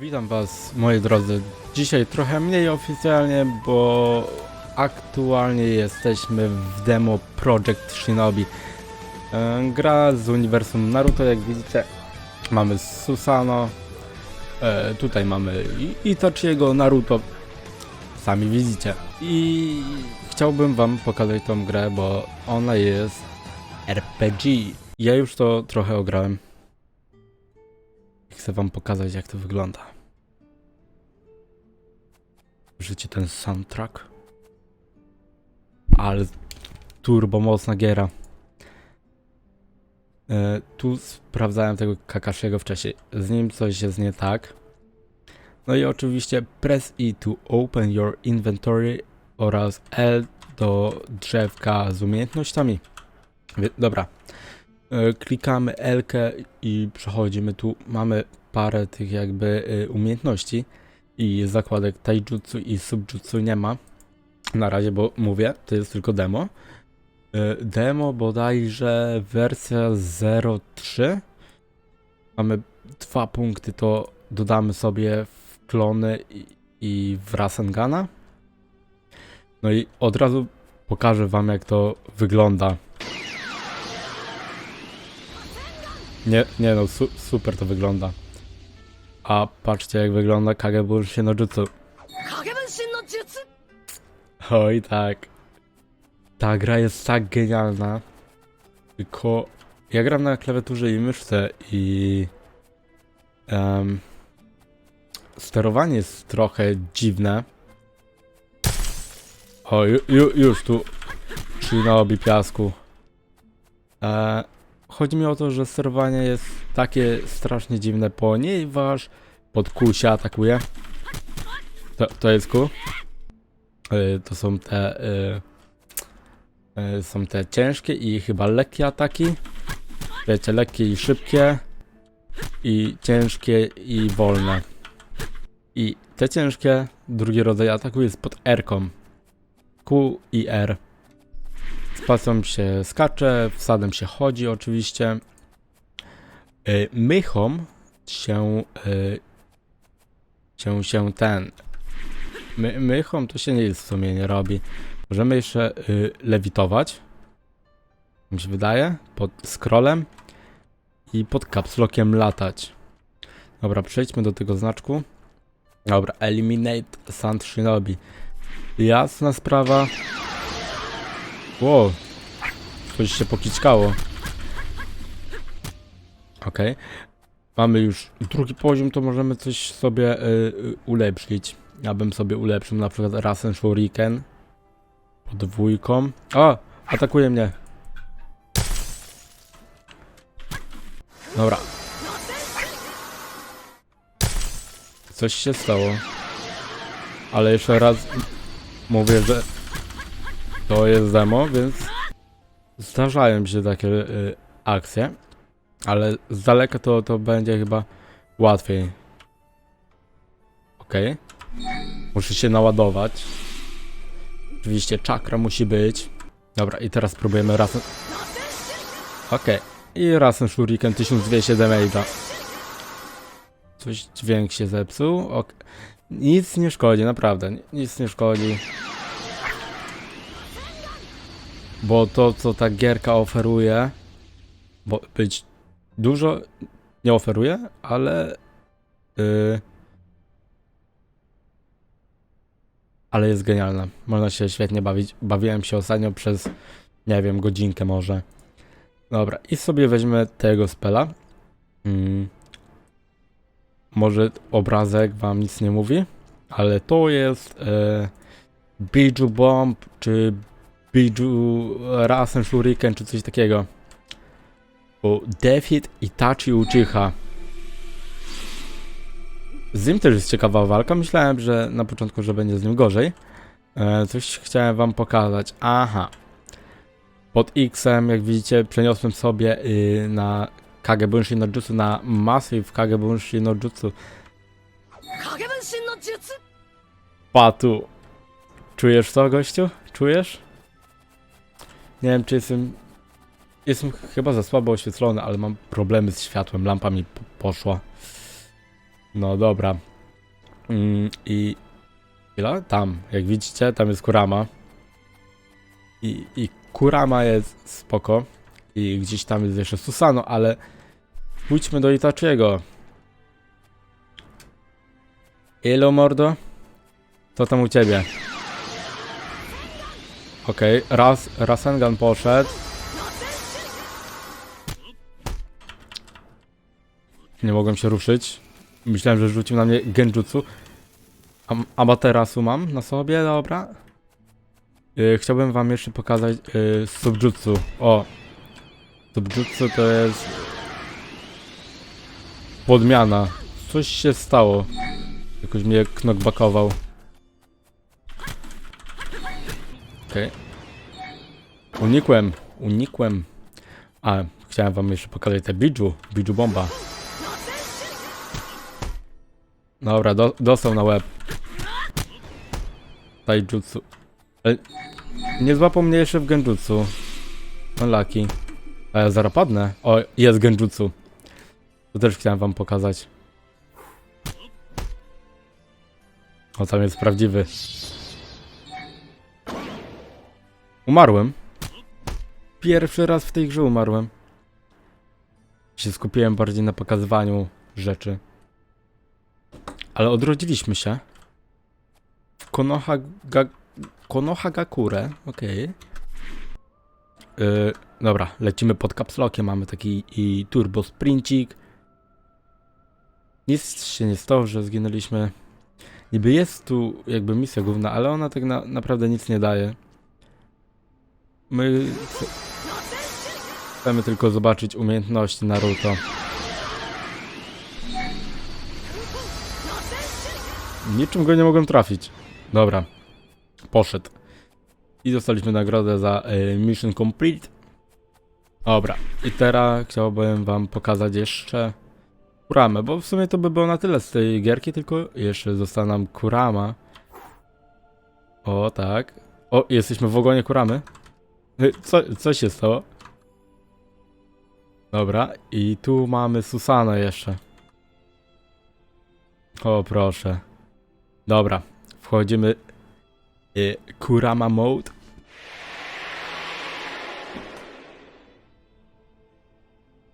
Witam Was, moi drodzy. Dzisiaj trochę mniej oficjalnie, bo aktualnie jesteśmy w demo Project Shinobi. E, Gra z uniwersum Naruto, jak widzicie. Mamy Susano. E, tutaj mamy Itachiego Naruto. Sami widzicie. I chciałbym Wam pokazać tą grę, bo ona jest RPG. Ja już to trochę ograłem. Chcę wam pokazać jak to wygląda. Życie ten soundtrack. Ale turbo mocna giera. E, tu sprawdzałem tego Kakashiego wcześniej. Z nim coś jest nie tak. No i oczywiście press E to open your inventory oraz L do drzewka z umiejętnościami. Dobra. E, Klikamy L i przechodzimy tu. Mamy parę tych jakby y, umiejętności i zakładek taijutsu i subjutsu nie ma. Na razie, bo mówię, to jest tylko demo. Y, Demo bodajże wersja 03. Mamy dwa punkty, to dodamy sobie w klony i, i w Rasengana. No i od razu pokażę wam jak to wygląda. Nie, nie no, su super to wygląda. A patrzcie jak wygląda Kagebun Shinojutsu. Oj tak. Ta gra jest tak genialna. Tylko ja gram na klawiaturze i myszce i... Um, sterowanie jest trochę dziwne. O, ju, ju, już tu przynobi piasku. E, chodzi mi o to, że sterowanie jest takie strasznie dziwne, ponieważ podkusia atakuje. To, to jest ku. Y, to są te y, y, są te ciężkie i chyba lekkie ataki. Wiecie, lekkie i szybkie i ciężkie i wolne. I te ciężkie, drugi rodzaj ataku jest pod R-ką. Q i R. Spacją się skacze, wsadem się chodzi oczywiście. Y, mychom się y, się się ten My, mychą to się nic w sumie nie robi. Możemy jeszcze y, lewitować. Mi się wydaje. Pod scrollem. I pod capslokiem latać. Dobra, przejdźmy do tego znaczku. Dobra, eliminate Sand Shinobi. Jasna sprawa. Wow. Coś się pokiczkało. Okej. Mamy już drugi poziom, to możemy coś sobie y, y, ulepszyć. Ja bym sobie ulepszył na przykład Rasen Shuriken. Podwójką. O! Atakuje mnie. Dobra. Coś się stało. Ale jeszcze raz mówię, że to jest demo, więc zdarzają się takie y, akcje. Ale z daleka to, to będzie chyba łatwiej. Okej. Muszę się naładować. Oczywiście czakra musi być. Dobra, i teraz spróbujemy razem. Okej. I razem Shuriken 1200 damage'a. Coś dźwięk się zepsuł. Ok. Nic nie szkodzi, naprawdę. ni- Nic nie szkodzi. Bo to, co ta gierka oferuje, bo być dużo nie oferuje, ale yy, ale jest genialna. Można się świetnie bawić. Bawiłem się ostatnio przez, nie wiem, godzinkę może. Dobra, i sobie weźmy tego spela. Mm. Może obrazek wam nic nie mówi, ale to jest e, Biju Bomb, czy Pidgeu Rasen Shuriken czy coś takiego. O, Defeat Itachi Uchiha. Z nim też jest ciekawa walka. Myślałem, że na początku, że będzie z nim gorzej. E, coś chciałem wam pokazać. Aha. Pod X-em, jak widzicie, przeniosłem sobie y, na Kage Bunshi no Jutsu, na Massive Kage Bunshi no Jutsu. No Jutsu? Patu. Czujesz to, gościu? Czujesz? Nie wiem, czy jestem... Jestem chyba za słabo oświetlony, ale mam problemy z światłem. Lampa mi po- poszła. No dobra. Mm, I ile? Tam, jak widzicie, tam jest Kurama. I, I Kurama jest spoko. I gdzieś tam jest jeszcze Susano, ale pójdźmy do Itachiego. Elo mordo? Co tam u ciebie? Okej, raz, Rasengan poszedł. Nie mogłem się ruszyć. Myślałem, że rzucił na mnie genjutsu. Am Amaterasu mam na sobie, dobra. Yy, chciałbym wam jeszcze pokazać yy, subjutsu. O! Subjutsu to jest... Podmiana. Coś się stało. Jakoś mnie knockbackował. Okej. Unikłem, unikłem. A, chciałem wam jeszcze pokazać te Biju, Biju bomba. Dobra, do, dostał na łeb. Taijutsu. Ale nie złapał mnie jeszcze w genjutsu. No lucky. A ja zaraz padnę. O, jest genjutsu. To też chciałem wam pokazać. O, tam jest prawdziwy. Umarłem. Pierwszy raz w tej grze umarłem. Się skupiłem bardziej na pokazywaniu rzeczy. Ale odrodziliśmy się. W Konohaga... Konohagakure, okej. Yy, dobra, lecimy pod kapslokiem, mamy taki i turbo sprincik. Nic się nie stało, że zginęliśmy. Niby jest tu jakby misja główna, ale ona tak na, naprawdę nic nie daje. My ch- chcemy tylko zobaczyć umiejętności Naruto. Niczym go nie mogłem trafić. Dobra. Poszedł. I dostaliśmy nagrodę za e, Mission Complete. Dobra. I teraz chciałbym wam pokazać jeszcze Kuramę, bo w sumie to by było na tyle z tej gierki, tylko jeszcze została nam Kurama. O, tak. O, jesteśmy w ogonie Kuramy. Y, Co, co się stało? Dobra, i tu mamy Susano jeszcze. O, proszę. Dobra, wchodzimy. Y, Kurama mode.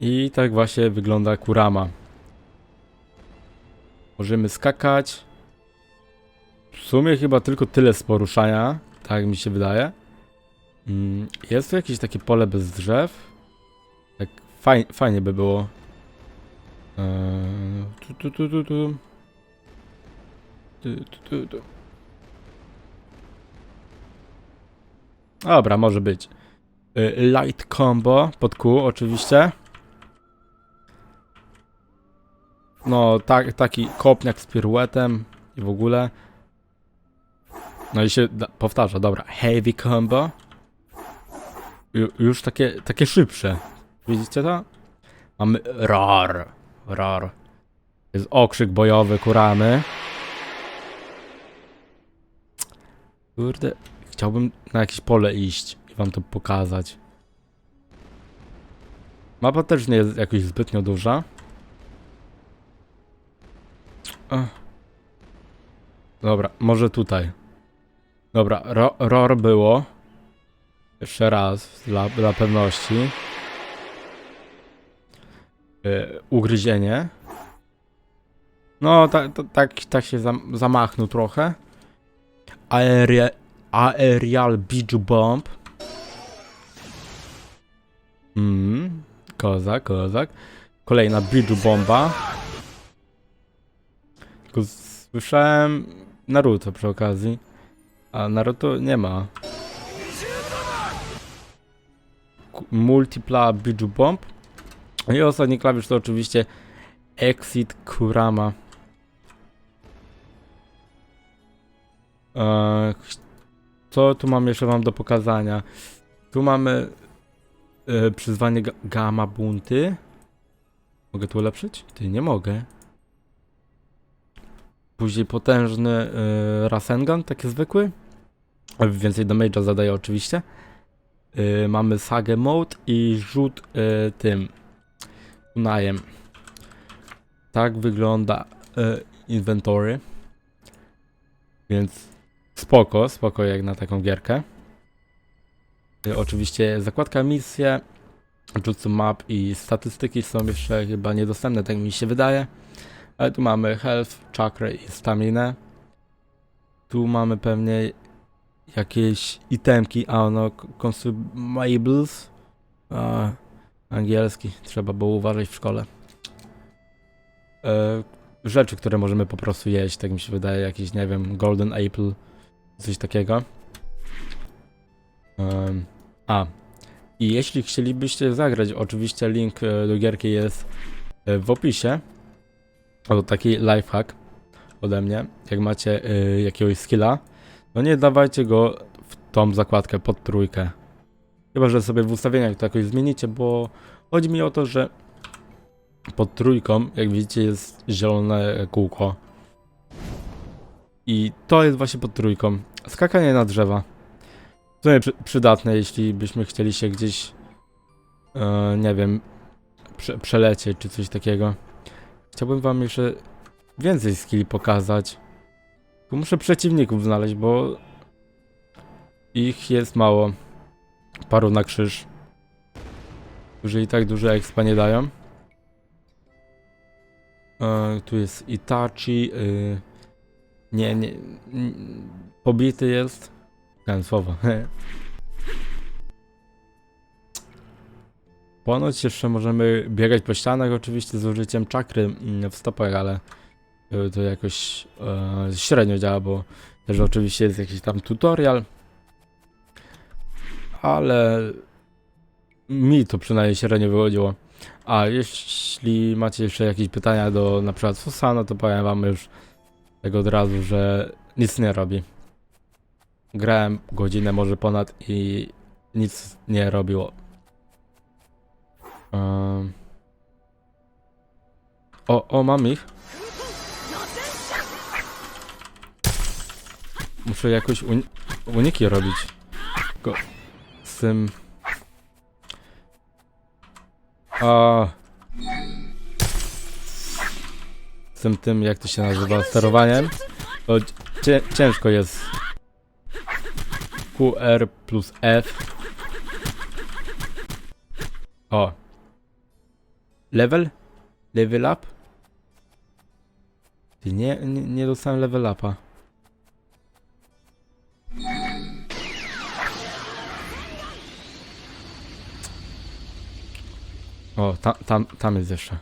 I tak właśnie wygląda Kurama. Możemy skakać. W sumie chyba tylko tyle z poruszania, tak mi się wydaje. Mm, Jest tu jakieś takie pole bez drzew? Tak faj, fajnie by było. Eee, tu, tu, tu, tu, tu. Tu, tu, tu. Dobra, może być. Y, Light combo pod Q oczywiście. No, tak, taki kopniak z piruetem i w ogóle. No i się powtarza, dobra. Heavy combo. Ju, już takie, takie szybsze. Widzicie to? Mamy rar. Rar. Jest okrzyk bojowy kuramy. Kurde, chciałbym na jakieś pole iść i wam to pokazać. Mapa też nie jest jakoś zbytnio duża. Ach. Dobra, może tutaj. Dobra, ro, ROR było. Jeszcze raz, dla, dla pewności. Yy, ugryzienie. No, tak, tak, tak, tak się zam, zamachnął trochę. Aeria, aerial Biju Bomb. Mm, kozak, kozak. Kolejna Biju Bomba. Tylko słyszałem Naruto przy okazji. A Naruto nie ma. Multipla Biju Bomb. I ostatni klawisz to oczywiście Exit Kurama. Eee, co tu mam jeszcze wam do pokazania? Tu mamy e, przyzwanie ga Gamma Bunty. Mogę tu ulepszyć? Ty, nie mogę. Później potężny e, Rasengan, taki zwykły. Więcej damage'a zadaje oczywiście. E, mamy Sage Mode i rzut e, tym Kunajem. Tak wygląda e, inventory. Więc spoko, spoko jak na taką gierkę. Oczywiście zakładka misje, Jutsu Map i statystyki są jeszcze chyba niedostępne, tak mi się wydaje. Ale tu mamy health, chakra i staminę. Tu mamy pewnie jakieś itemki, a no consumables. A, angielski, trzeba było uważać w szkole. E, rzeczy, które możemy po prostu jeść, tak mi się wydaje, jakieś, nie wiem, golden apple, coś takiego. Em, a, i jeśli chcielibyście zagrać, oczywiście link e, do gierki jest e, w opisie. O, taki lifehack ode mnie. Jak macie e, jakiegoś skilla, no nie dawajcie go w tą zakładkę pod trójkę. Chyba, że sobie w ustawieniach to jakoś zmienicie, bo chodzi mi o to, że pod trójką, jak widzicie, jest zielone kółko. I to jest właśnie pod trójką. Skakanie na drzewa. Sumie przy, przydatne, jeśli byśmy chcieli się gdzieś, e, nie wiem, prze, przelecieć czy coś takiego. Chciałbym wam jeszcze więcej skilli pokazać. Tylko muszę przeciwników znaleźć, bo ich jest mało. Paru na krzyż. Którzy i tak dużo expa nie dają. E, tu jest Itachi. Y, nie, nie. n- Pobity jest. Ten słowo. Ponoć jeszcze możemy biegać po ścianach, oczywiście z użyciem czakry mm, w stopach, ale to jakoś e, średnio działa, bo też oczywiście jest jakiś tam tutorial. Ale mi to przynajmniej średnio wychodziło. A jeśli macie jeszcze jakieś pytania do na przykład Susano, to powiem wam już tego od razu, że nic nie robi. Grałem godzinę może ponad i nic nie robiło. Em. O, o, mam ich. Muszę jakoś uni uniki robić. Tylko z tym... A... Z tym, tym, jak to się nazywa, sterowaniem. Cie ciężko jest. QR plus F. O. Level? Level up? Nie, nie, nie dostałem level upa. O, tam, tam, tam jest jeszcze.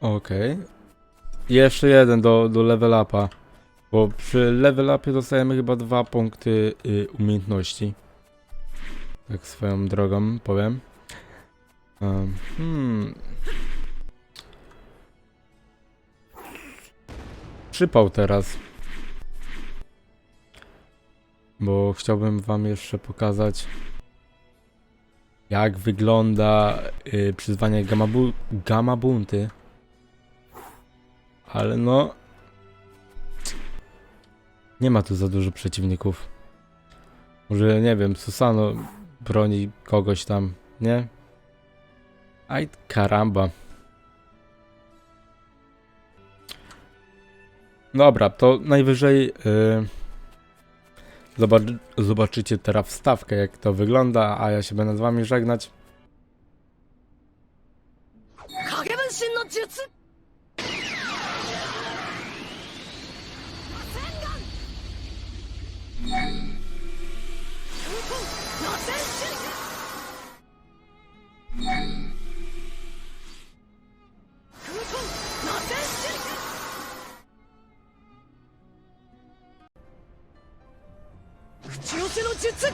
Okej. Jeszcze jeden do, do level upa. Bo przy level upie dostajemy chyba dwa punkty y, umiejętności. Tak swoją drogą powiem. Um, hmm. Przypał teraz. Bo chciałbym wam jeszcze pokazać jak wygląda y, przyzwanie gamma, bu gamma bunty. Ale no nie ma tu za dużo przeciwników. Może nie wiem, Susano broni kogoś tam, nie? Aj, karamba. Dobra, to najwyżej yy, zobacz, zobaczycie teraz wstawkę, jak to wygląda, a ja się będę z wami żegnać. 影分身の術 口寄せの術。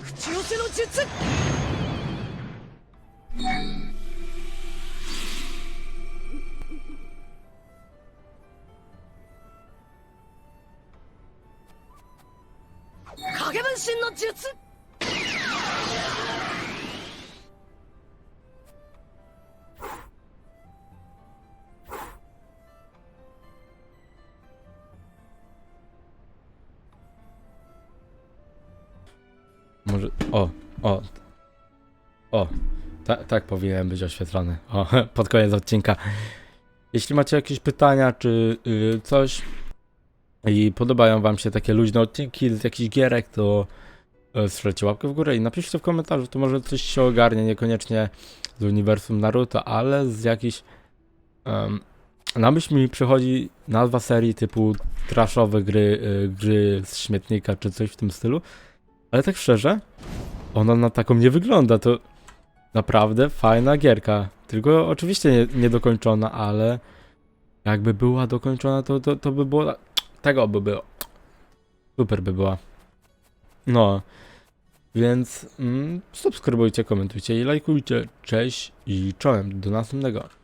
口寄せの術。影分身の術。Może. O, o. O. Ta, tak powinien być oświetlony. O, pod koniec odcinka. Jeśli macie jakieś pytania czy y, coś i podobają wam się takie luźne odcinki z jakichś gierek, to y, strzelcie łapkę w górę i napiszcie w komentarzu, to może coś się ogarnie, niekoniecznie z uniwersum Naruto, ale z jakichś... Um, na myśl mi przychodzi nazwa serii typu trashowe gry, y, gry z śmietnika czy coś w tym stylu, ale tak szczerze, ona na taką nie wygląda, to naprawdę fajna gierka. Tylko oczywiście nie, niedokończona, ale jakby była dokończona, to, to, to by było. Tego by było. Super by była. No. Więc mm, subskrybujcie, komentujcie i lajkujcie. Cześć i czołem. Do następnego.